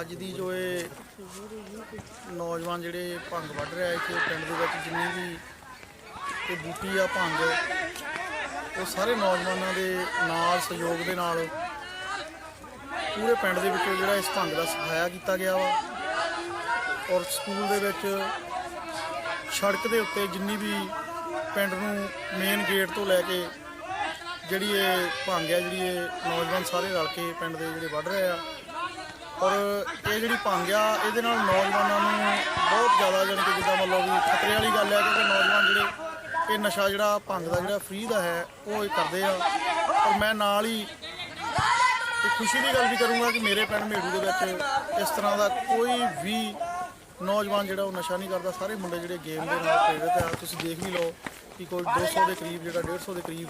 ਅੱਜ ਦੀ ਜੋ ਇਹ ਨੌਜਵਾਨ ਜਿਹੜੇ ਭੰਗ ਵੱਢ ਰਿਹਾ ਇੱਥੇ ਪਿੰਡ ਦੇ ਵਿੱਚ ਜਿੰਨੀ ਵੀ ਇਹ ਬੂਟੀ ਆ ਭੰਗ, ਉਹ ਸਾਰੇ ਨੌਜਵਾਨਾਂ ਦੇ ਨਾਲ ਸਹਿਯੋਗ ਦੇ ਨਾਲ ਪੂਰੇ ਪਿੰਡ ਦੇ ਵਿੱਚੋਂ ਜਿਹੜਾ ਇਸ ਭੰਗ ਦਾ ਸਫਾਇਆ ਕੀਤਾ ਗਿਆ ਵਾ। ਔਰ ਸਕੂਲ ਦੇ ਵਿੱਚ ਸੜਕ ਦੇ ਉੱਤੇ ਜਿੰਨੀ ਵੀ ਪਿੰਡ ਨੂੰ ਮੇਨ ਗੇਟ ਤੋਂ ਲੈ ਕੇ ਜਿਹੜੀ ਇਹ ਭੰਗ ਆ ਜਿਹੜੀ ਇਹ ਨੌਜਵਾਨ ਸਾਰੇ ਰਲ ਕੇ ਪਿੰਡ ਦੇ ਜਿਹੜੇ ਵੱਢ ਰਹੇ ਆ, ਔਰ ਇਹ ਜਿਹੜੀ ਭੰਗ ਆ, ਇਹਦੇ ਨਾਲ ਨੌਜਵਾਨਾਂ ਨੂੰ ਬਹੁਤ ਜ਼ਿਆਦਾ ਜਾਣੀ ਕਿ ਜਿੱਦਾਂ ਮਤਲਬ ਵੀ ਖਤਰੇ ਵਾਲੀ ਗੱਲ ਹੈ ਕਿਉਂਕਿ ਨੌਜਵਾਨ ਜਿਹੜੇ ਇਹ ਨਸ਼ਾ ਜਿਹੜਾ ਭੰਗ ਦਾ ਜਿਹੜਾ ਫ੍ਰੀ ਦਾ ਹੈ, ਉਹ ਇਹ ਕਰਦੇ ਆ। ਔਰ ਮੈਂ ਨਾਲ ਹੀ ਤੇ ਖੁਸ਼ੀ ਦੀ ਗੱਲ ਵੀ ਕਰੂੰਗਾ ਕਿ ਮੇਰੇ ਪਿੰਡ ਮੇੜੂ ਦੇ ਵਿੱਚ ਇਸ ਤਰ੍ਹਾਂ ਦਾ ਕੋਈ ਵੀ ਨੌਜਵਾਨ ਜਿਹੜਾ ਉਹ ਨਸ਼ਾ ਨਹੀਂ ਕਰਦਾ। ਸਾਰੇ ਮੁੰਡੇ ਜਿਹੜੇ ਗੇਮ ਦੇ ਨਾਲ ਪ੍ਰੇਰਿਤ ਆ, ਤੁਸੀਂ ਦੇਖ ਵੀ ਲਓ ਕਿ ਕੋਈ 200 ਦੇ ਕਰੀਬ, ਜਿਹੜਾ 150 ਦੇ ਕਰੀਬ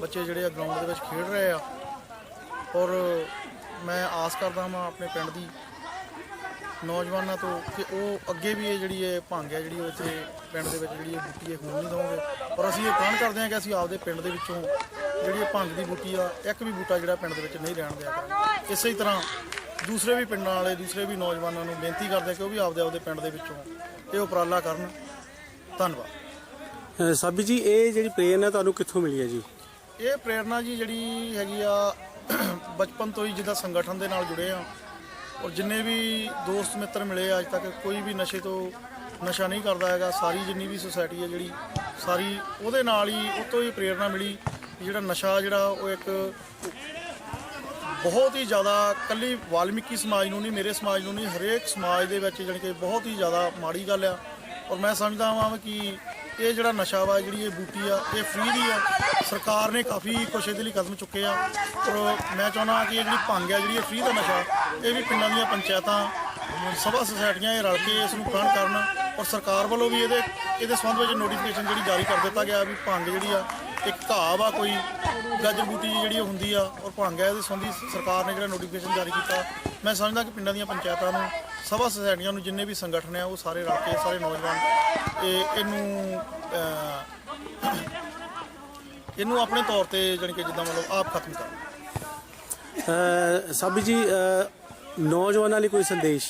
ਬੱਚੇ ਜਿਹੜੇ ਆ ਗਰਾਊਂਡ ਦੇ ਵਿੱਚ ਖੇਡ ਰਹੇ ਆ। ਔਰ ਮੈਂ ਆਸ ਕਰਦਾ ਹਾਂ ਆਪਣੇ ਪਿੰਡ ਦੀ ਨੌਜਵਾਨਾਂ ਤੋਂ ਕਿ ਉਹ ਅੱਗੇ ਵੀ ਇਹ ਜਿਹੜੀ ਇਹ ਭੰਗ ਹੈ ਜਿਹੜੀ ਉਹ ਇੱਥੇ ਪਿੰਡ ਦੇ ਵਿੱਚ ਜਿਹੜੀ ਇਹ ਬੂਟੀ ਇਹ ਹੋਣ ਨਹੀਂ ਦੇਵਾਂਗੇ। ਔਰ ਅਸੀਂ ਇਹ ਪ੍ਰਣ ਕਰਦੇ ਹਾਂ ਕਿ ਅਸੀਂ ਆਪਦੇ ਪਿੰਡ ਦੇ ਵਿੱਚੋਂ ਜਿਹੜੀ ਇਹ ਭੰਗ ਦੀ ਬੂਟੀ ਆ, ਇੱਕ ਵੀ ਬੂਟਾ ਜਿਹੜਾ ਪਿੰਡ ਦੇ ਵਿੱਚ ਨਹੀਂ ਰਹਿਣ ਦਿਆ ਕਰਾਂਗੇ। ਇਸੇ ਤਰ੍ਹਾਂ ਦੂਸਰੇ ਵੀ ਪਿੰਡਾਂ ਵਾਲੇ, ਦੂਸਰੇ ਵੀ ਨੌਜਵਾਨਾਂ ਨੂੰ ਬੇਨਤੀ ਕਰਦੇ ਕਿ ਉਹ ਵੀ ਆਪਦੇ ਆਪਦੇ ਪਿੰਡ ਦੇ ਵਿੱਚੋਂ ਇਹ ਉਪਰਾਲਾ ਕਰਨ। ਧੰਨਵਾਦ। ਅਹ ਸਾਬੀ ਜੀ, ਇਹ ਜਿਹੜੀ ਪ੍ਰੇਰਨਾ ਤੁਹਾਨੂੰ ਕਿੱਥੋਂ ਮਿਲੀ ਹੈ ਜੀ? ਇਹ ਪ੍ਰੇਰਣਾ ਜੀ ਜਿਹੜੀ ਹੈਗੀ ਆ ਬਚਪਨ ਤੋਂ ਹੀ ਜਿੱਦਾਂ ਸੰਗਠਨ ਦੇ ਨਾਲ ਜੁੜੇ ਆ। ਔਰ ਜਿੰਨੇ ਵੀ ਦੋਸਤ ਮਿੱਤਰ ਮਿਲੇ ਅੱਜ ਤੱਕ ਕੋਈ ਵੀ ਨਸ਼ੇ ਤੋਂ ਨਸ਼ਾ ਨਹੀਂ ਕਰਦਾ ਹੈਗਾ। ਸਾਰੀ ਜਿੰਨੀ ਵੀ ਸੁਸਾਇਟੀ ਹੈ ਜਿਹੜੀ, ਸਾਰੀ ਉਹਦੇ ਨਾਲ ਹੀ ਉਹ ਤੋਂ ਹੀ ਪ੍ਰੇਰਣਾ ਮਿਲੀ ਜਿਹੜਾ ਨਸ਼ਾ ਜਿਹੜਾ ਉਹ ਇੱਕ ਬਹੁਤ ਹੀ ਜ਼ਿਆਦਾ ਕੱਲੀ ਵਾਲਮੀਕੀ ਸਮਾਜ ਨੂੰ ਨਹੀਂ, ਮੇਰੇ ਸਮਾਜ ਨੂੰ ਨਹੀਂ, ਹਰੇਕ ਸਮਾਜ ਦੇ ਵਿੱਚ ਜਾਣੀ ਕਿ ਬਹੁਤ ਹੀ ਜ਼ਿਆਦਾ ਮਾੜੀ ਗੱਲ ਆ। ਔਰ ਮੈਂ ਸਮਝਦਾ ਹਾਂ ਕਿ ਇਹ ਜਿਹੜਾ ਨਸ਼ਾ ਵਾ, ਜਿਹੜੀ ਇਹ ਬੂਟੀ ਆ, ਇਹ ਫ੍ਰੀ ਦੀ ਆ। ਸਰਕਾਰ ਨੇ ਕਾਫੀ ਕੁਛ ਇਹਦੇ ਲਈ ਕਦਮ ਚੁੱਕੇ ਆ। ਔਰ ਮੈਂ ਚਾਹੁੰਦਾ ਕਿ ਇਹ ਜਿਹੜੀ ਭੰਗ ਆ, ਜਿਹੜੀ ਇਹ ਫ੍ਰੀ ਦਾ ਨਸ਼ਾ, ਇਹ ਵੀ ਪਿੰਡਾਂ ਦੀਆਂ ਪੰਚਾਇਤਾਂ, ਸਭਾ ਸੁਸਾਇਟੀਆਂ ਇਹ ਰਲ ਕੇ ਇਸ ਨੂੰ ਪ੍ਰਣ ਕਰਨ ਔਰ ਸਰਕਾਰ ਵੱਲੋਂ ਵੀ ਇਹਦੇ ਇਹਦੇ ਸੰਬੰਧ ਵਿੱਚ ਨੋਟੀਫਿਕੇਸ਼ਨ ਜਿਹੜੀ ਜਾਰੀ ਕਰ ਦਿੱਤਾ ਗਿਆ ਵੀ ਭੰਗ ਜਿਹੜੀ ਆ, ਇੱਕ ਘਾਹ ਵਾ ਕੋਈ, ਗਾਜਰ ਬੂਟੀ ਜਿਹੜੀ ਉਹ ਹੁੰਦੀ ਆ, ਔਰ ਭੰਗ ਹੈ ਇਹਦੇ ਸੰਬੰਧੀ ਸਰਕਾਰ ਨੇ ਜਿਹੜਾ ਨੋਟੀਫਿਕੇਸ਼ਨ ਜਾਰੀ ਕੀਤਾ। ਮੈਂ ਸਮਝਦਾ ਕਿ ਪਿੰਡਾਂ ਦੀਆਂ ਪੰਚਾਇਤਾਂ ਨੂੰ ਸਭਾ ਸੁਸਾਇਟੀਆਂ ਨੂੰ ਜਿੰਨੇ ਵੀ ਸੰਗਠਨ ਆ ਉਹ ਸਾਰੇ ਰਲ ਕੇ ਸਾਰੇ ਨੌਜਵਾਨ ਇਹ ਇਹਨੂੰ ਇਹਨੂੰ ਆਪਣੇ ਤੌਰ ਤੇ ਜਾਣੀ ਕਿ ਜਿੱਦਾਂ ਮਤਲਬ ਆਪ ਖਤਮ ਕਰਨ ਅਹ ਸਾਬੀ ਜੀ ਨੌਜਵਾਨਾਂ ਲਈ ਕੋਈ ਸੰਦੇਸ਼?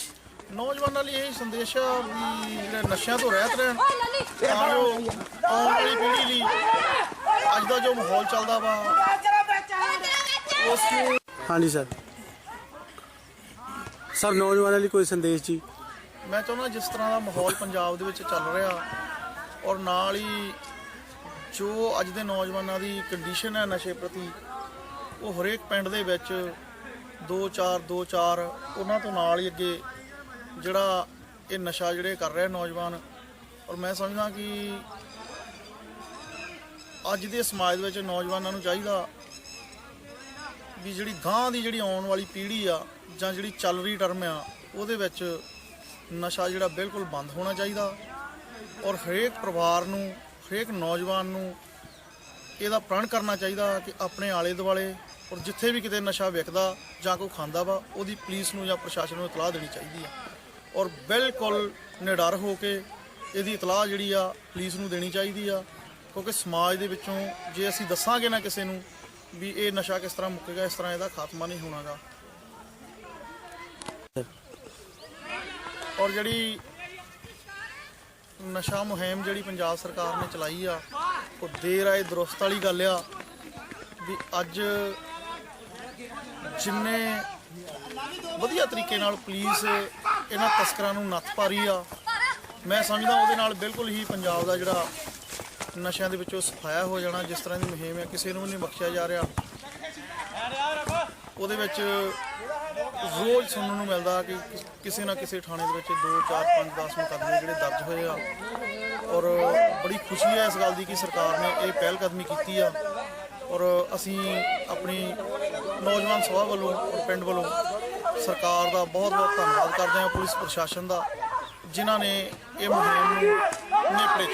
ਨੌਜਵਾਨਾਂ ਲਈ ਇਹ ਸੰਦੇਸ਼ ਆ ਵੀ ਜਿਹੜੇ ਨਸ਼ਿਆਂ ਤੋਂ ਰਹਿਤ ਰਹਿਣ ਤਾਂ ਜੋ ਆਉਣ ਵਾਲੀ ਪੀੜ੍ਹੀ ਲਈ ਅੱਜ ਦਾ ਜੋ ਮਾਹੌਲ ਚੱਲਦਾ ਵਾ ਉਸ ਨੂੰ ਹਾਂਜੀ ਸਰ ਸਰ, ਨੌਜਵਾਨਾਂ ਲਈ ਕੋਈ ਸੰਦੇਸ਼ ਜੀ? ਮੈਂ ਚਾਹੁੰਦਾ ਜਿਸ ਤਰ੍ਹਾਂ ਦਾ ਮਾਹੌਲ ਪੰਜਾਬ ਦੇ ਵਿੱਚ ਚੱਲ ਰਿਹਾ ਔਰ ਨਾਲ ਹੀ ਜੋ ਅੱਜ ਦੇ ਨੌਜਵਾਨਾਂ ਦੀ ਕੰਡੀਸ਼ਨ ਹੈ ਨਸ਼ੇ ਪ੍ਰਤੀ, ਉਹ ਹਰੇਕ ਪਿੰਡ ਦੇ ਵਿੱਚ 2-4 2-4 ਉਹਨਾਂ ਤੋਂ ਨਾਲ ਹੀ ਅੱਗੇ ਜਿਹੜਾ ਇਹ ਨਸ਼ਾ ਜਿਹੜੇ ਕਰ ਰਿਹਾ ਨੌਜਵਾਨ, ਔਰ ਮੈਂ ਸਮਝਦਾ ਕਿ ਅੱਜ ਦੇ ਸਮਾਜ ਵਿੱਚ ਨੌਜਵਾਨਾਂ ਨੂੰ ਚਾਹੀਦਾ ਵੀ ਜਿਹੜੀ ਗਾਂ ਦੀ ਜਿਹੜੀ ਆਉਣ ਵਾਲੀ ਪੀੜ੍ਹੀ ਆ ਜਾਂ ਜਿਹੜੀ ਚੱਲ ਰਹੀ ਟਰਮ ਆ, ਉਹਦੇ ਵਿੱਚ ਨਸ਼ਾ ਜਿਹੜਾ ਬਿਲਕੁਲ ਬੰਦ ਹੋਣਾ ਚਾਹੀਦਾ। ਔਰ ਹਰੇਕ ਪਰਿਵਾਰ ਨੂੰ, ਹਰੇਕ ਨੌਜਵਾਨ ਨੂੰ ਇਹਦਾ ਪ੍ਰਣ ਕਰਨਾ ਚਾਹੀਦਾ ਕਿ ਆਪਣੇ ਆਲੇ ਦੁਆਲੇ ਔਰ ਜਿੱਥੇ ਵੀ ਕਿਤੇ ਨਸ਼ਾ ਵਿਕਦਾ ਜਾਂ ਕੋਈ ਖਾਂਦਾ ਵਾ, ਉਹਦੀ ਪੁਲਿਸ ਨੂੰ ਜਾਂ ਪ੍ਰਸ਼ਾਸਨ ਨੂੰ ਇਤਲਾਹ ਦੇਣੀ ਚਾਹੀਦੀ ਆ। ਔਰ ਬਿਲਕੁਲ ਨਿਡਰ ਹੋ ਕੇ ਇਹਦੀ ਇਤਲਾਹ ਜਿਹੜੀ ਆ, ਪੁਲਿਸ ਨੂੰ ਦੇਣੀ ਚਾਹੀਦੀ ਆ। ਕਿਉਂਕਿ ਸਮਾਜ ਦੇ ਵਿੱਚੋਂ ਜੇ ਅਸੀਂ ਦੱਸਾਂਗੇ ਨਾ ਕਿਸੇ ਨੂੰ ਵੀ ਇਹ ਨਸ਼ਾ ਕਿਸ ਤਰ੍ਹਾਂ ਮੁੱਕੇਗਾ ਇਸ ਤਰ੍ਹਾਂ ਇਹਦਾ ਖਾਤਮਾ ਨਹੀਂ ਹੋਣਾਗਾ। ਔਰ ਜਿਹੜੀ ਨਸ਼ਾ ਮੁਹਿੰਮ ਜਿਹੜੀ ਪੰਜਾਬ ਸਰਕਾਰ ਨੇ ਚਲਾਈ ਆ, ਉਹ ਦੇਰ ਆਏ ਦਰੁਸਤ ਵਾਲੀ ਗੱਲ ਆ ਵੀ ਅੱਜ ਜਿੰਨੇ ਵਧੀਆ ਤਰੀਕੇ ਨਾਲ ਪੁਲਿਸ ਇਹਨਾਂ ਤਸਕਰਾਂ ਨੂੰ ਨੱਥ ਪਾ ਆ, ਮੈਂ ਸਮਝਦਾ ਉਹਦੇ ਨਾਲ ਬਿਲਕੁਲ ਹੀ ਪੰਜਾਬ ਦਾ ਜਿਹੜਾ ਨਸ਼ਿਆਂ ਦੇ ਵਿੱਚੋਂ ਸਫਾਇਆ ਹੋ ਜਾਣਾ, ਜਿਸ ਤਰ੍ਹਾਂ ਦੀ ਮੁਹਿੰਮ ਹੈ ਕਿਸੇ ਨੂੰ ਵੀ ਨਹੀਂ ਬਖਸ਼ਿਆ ਜਾ ਰਿਹਾ। ਉਹਦੇ ਵਿੱਚ ਰੋਜ਼ ਸੁਣਨ ਨੂੰ ਮਿਲਦਾ ਕਿ ਕਿਸੇ ਨਾ ਕਿਸੇ ਥਾਣੇ ਦੇ ਵਿੱਚ 2 4 5 10 ਮੁਕੱਦਮੇ ਜਿਹੜੇ ਦਰਜ ਹੋਏ ਆ। ਔਰ ਬੜੀ ਖੁਸ਼ੀ ਹੈ ਇਸ ਗੱਲ ਦੀ ਕਿ ਸਰਕਾਰ ਨੇ ਇਹ ਪਹਿਲ ਕਦਮੀ ਕੀਤੀ ਆ। ਔਰ ਅਸੀਂ ਆਪਣੀ ਨੌਜਵਾਨ ਸਭਾ ਵੱਲੋਂ ਔਰ ਪਿੰਡ ਵੱਲੋਂ ਸਰਕਾਰ ਦਾ ਬਹੁਤ ਬਹੁਤ ਧੰਨਵਾਦ ਕਰਦੇ ਹਾਂ, ਪੁਲਿਸ ਪ੍ਰਸ਼ਾਸਨ ਦਾ, ਜਿਨ੍ਹਾਂ ਨੇ ਇਹ ਮੁਹਿੰਮ ਨੂੰ ਨੇਪਰੇ